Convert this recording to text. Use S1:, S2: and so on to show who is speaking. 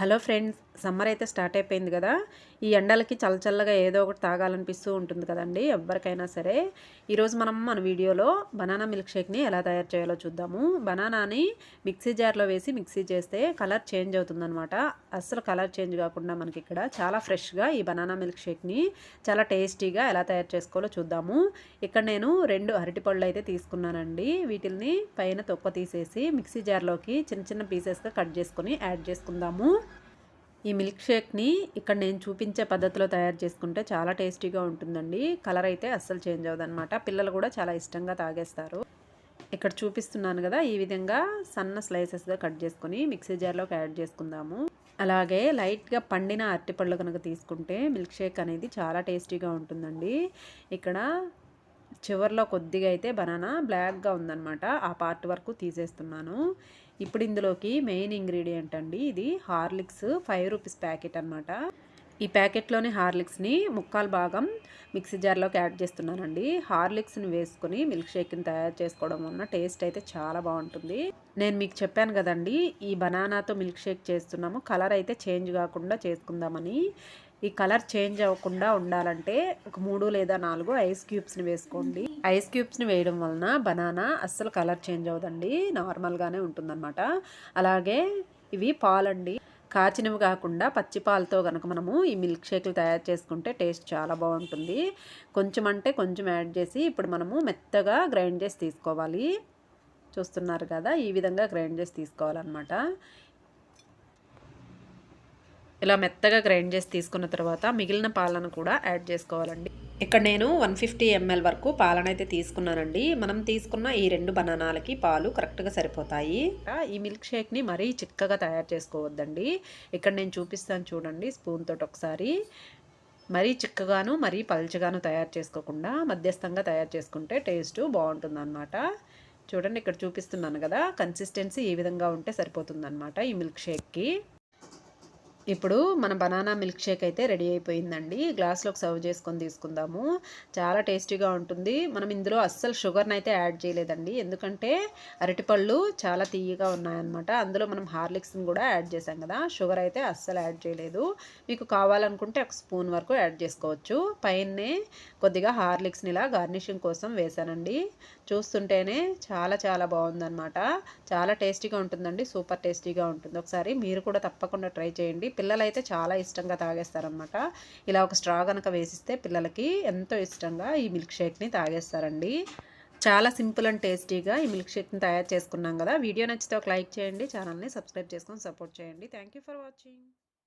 S1: Hello friends summer అయితే start అయిపోయింది కదా ఈ ఎండలకి చల్లచల్లగా ఏదో ఒకటి తాగాలనిపిస్తూ ఉంటుంది కదండి ఎవరికైనా సరే. ఈరోజు మనం మన వీడియోలో బనానా మిల్క్ షేక్ని ఎలా తయారు చేయాలో చూద్దాము. బనానాని మిక్సీ జార్లో వేసి మిక్సీ చేస్తే కలర్ చేంజ్ అవుతుందనమాట అస్సలు కలర్ చేంజ్ కాకుండా మనకి ఇక్కడ చాలా ఫ్రెష్గా ఈ బనానా మిల్క్ షేక్ని చాలా టేస్టీగా ఎలా తయారు చేసుకోవాలో చూద్దాము. ఇక్కడ నేను రెండు అరటిపళ్ళు అయితే తీసుకున్నానండి. వీటిల్ని పైన తొక్క తీసేసి మిక్సీ జార్లోకి చిన్న చిన్న పీసెస్గా కట్ చేసుకొని యాడ్ చేసుకుందాము. ఈ మిల్క్ షేక్ని ఇక్కడ నేను చూపించే పద్ధతిలో తయారు చేసుకుంటే చాలా టేస్టీగా ఉంటుందండి. కలర్ అయితే అస్సలు చేంజ్ అవ్వదన్నమాట. పిల్లలు కూడా చాలా ఇష్టంగా తాగేస్తారు. ఇక్కడ చూపిస్తున్నాను కదా ఈ విధంగా సన్న స్లైసెస్గా కట్ చేసుకుని మిక్సీ జార్లోకి యాడ్ చేసుకుందాము. అలాగే లైట్గా పండిన అరటిపళ్ళు కనుక తీసుకుంటే మిల్క్ షేక్ అనేది చాలా టేస్టీగా ఉంటుందండి. ఇక్కడ చివరిలో కొద్దిగా అయితే బనానా బ్లాక్గా ఉందన్నమాట. ఆ పార్ట్ వరకు తీసేస్తున్నాను. ఇప్పుడు ఇందులోకి మెయిన్ ఇంగ్రీడియంట్ అండి ఇది హార్లిక్స్ ఫైవ్ రూపీస్ ప్యాకెట్ అనమాట ఈ ప్యాకెట్లోని హార్లిక్స్ని ముక్కాలు భాగం మిక్సీ జార్లోకి యాడ్ చేస్తున్నానండి. హార్లిక్స్ని వేసుకొని మిల్క్ షేక్ని తయారు చేసుకోవడం వలన టేస్ట్ అయితే చాలా బాగుంటుంది. నేను మీకు చెప్పాను కదండి ఈ బనానాతో మిల్క్ షేక్ చేస్తున్నాము కలర్ అయితే చేంజ్ కాకుండా చేసుకుందామని. ఈ కలర్ చేంజ్ అవ్వకుండా ఉండాలంటే ఒక మూడు లేదా నాలుగు ఐస్ క్యూబ్స్ని వేసుకోండి. ఐస్ క్యూబ్స్ని వేయడం వలన బనానా అస్సలు కలర్ చేంజ్ అవ్వదండి. నార్మల్గానే ఉంటుందన్నమాట. అలాగే ఇవి పాలండి. కాచినవి కాకుండా పచ్చి పాలతో కనుక మనము ఈ మిల్క్ షేక్లు తయారు చేసుకుంటే టేస్ట్ చాలా బాగుంటుంది. కొంచెం అంటే కొంచెం యాడ్ చేసి ఇప్పుడు మనము మెత్తగా గ్రైండ్ చేసి తీసుకోవాలి. చూస్తున్నారు కదా ఈ విధంగా గ్రైండ్ చేసి తీసుకోవాలన్నమాట. ఇలా మెత్తగా గ్రైండ్ చేసి తీసుకున్న తర్వాత మిగిలిన పాలను కూడా యాడ్ చేసుకోవాలండి. ఇక్కడ నేను వన్ ఫిఫ్టీ ఎంఎల్ వరకు పాలనైతే తీసుకున్నానండి. మనం తీసుకున్న ఈ రెండు బనానాలకి పాలు కరెక్ట్గా సరిపోతాయి. ఈ మిల్క్ షేక్ని మరీ చిక్కగా తయారు చేసుకోవద్దండి. ఇక్కడ నేను చూపిస్తాను చూడండి స్పూన్ తోటి ఒకసారి. మరీ చిక్కగాను మరీ పల్చగాను తయారు చేసుకోకుండా మధ్యస్థంగా తయారు చేసుకుంటే టేస్ట్ బాగుంటుందన్నమాట. చూడండి ఇక్కడ చూపిస్తున్నాను కదా కన్సిస్టెన్సీ ఈ విధంగా ఉంటే సరిపోతుందన్నమాట ఈ మిల్క్ షేక్కి. ఇప్పుడు మన బనానా మిల్క్ షేక్ అయితే రెడీ అయిపోయిందండి. గ్లాస్లోకి సర్వ్ చేసుకొని తీసుకుందాము. చాలా టేస్టీగా ఉంటుంది. మనం ఇందులో అస్సలు షుగర్ని అయితే యాడ్ చేయలేదండి. ఎందుకంటే అరటిపళ్ళు చాలా తీయగా ఉన్నాయన్నమాట. అందులో మనం హార్లిక్స్ని కూడా యాడ్ చేసాం కదా. షుగర్ అయితే అస్సలు యాడ్ చేయలేదు. మీకు కావాలనుకుంటే ఒక స్పూన్ వరకు యాడ్ చేసుకోవచ్చు. పైనే కొద్దిగా హార్లిక్స్ని ఇలా గార్నిషింగ్ కోసం వేసానండి చూస్తుంటేనే చాలా చాలా బాగుందన్నమాట. చాలా టేస్టీగా ఉంటుందండి. సూపర్ టేస్టీగా ఉంటుంది. ఒకసారి మీరు కూడా తప్పకుండా ట్రై చేయండి. పిల్లలైతే చాలా ఇష్టంగా తాగేస్తారనమాట ఇలా ఒక స్ట్రా కనుక వేసిస్తే పిల్లలకి ఎంతో ఇష్టంగా ఈ మిల్క్ షేక్ని తాగేస్తారండి. చాలా సింపుల్ అండ్ టేస్టీగా ఈ మిల్క్ షేక్ని తయారు చేసుకున్నాం కదా. వీడియో నచ్చితే ఒక లైక్ చేయండి ఛానల్ని సబ్స్క్రైబ్ చేసుకొని సపోర్ట్ చేయండి. Thank for watching.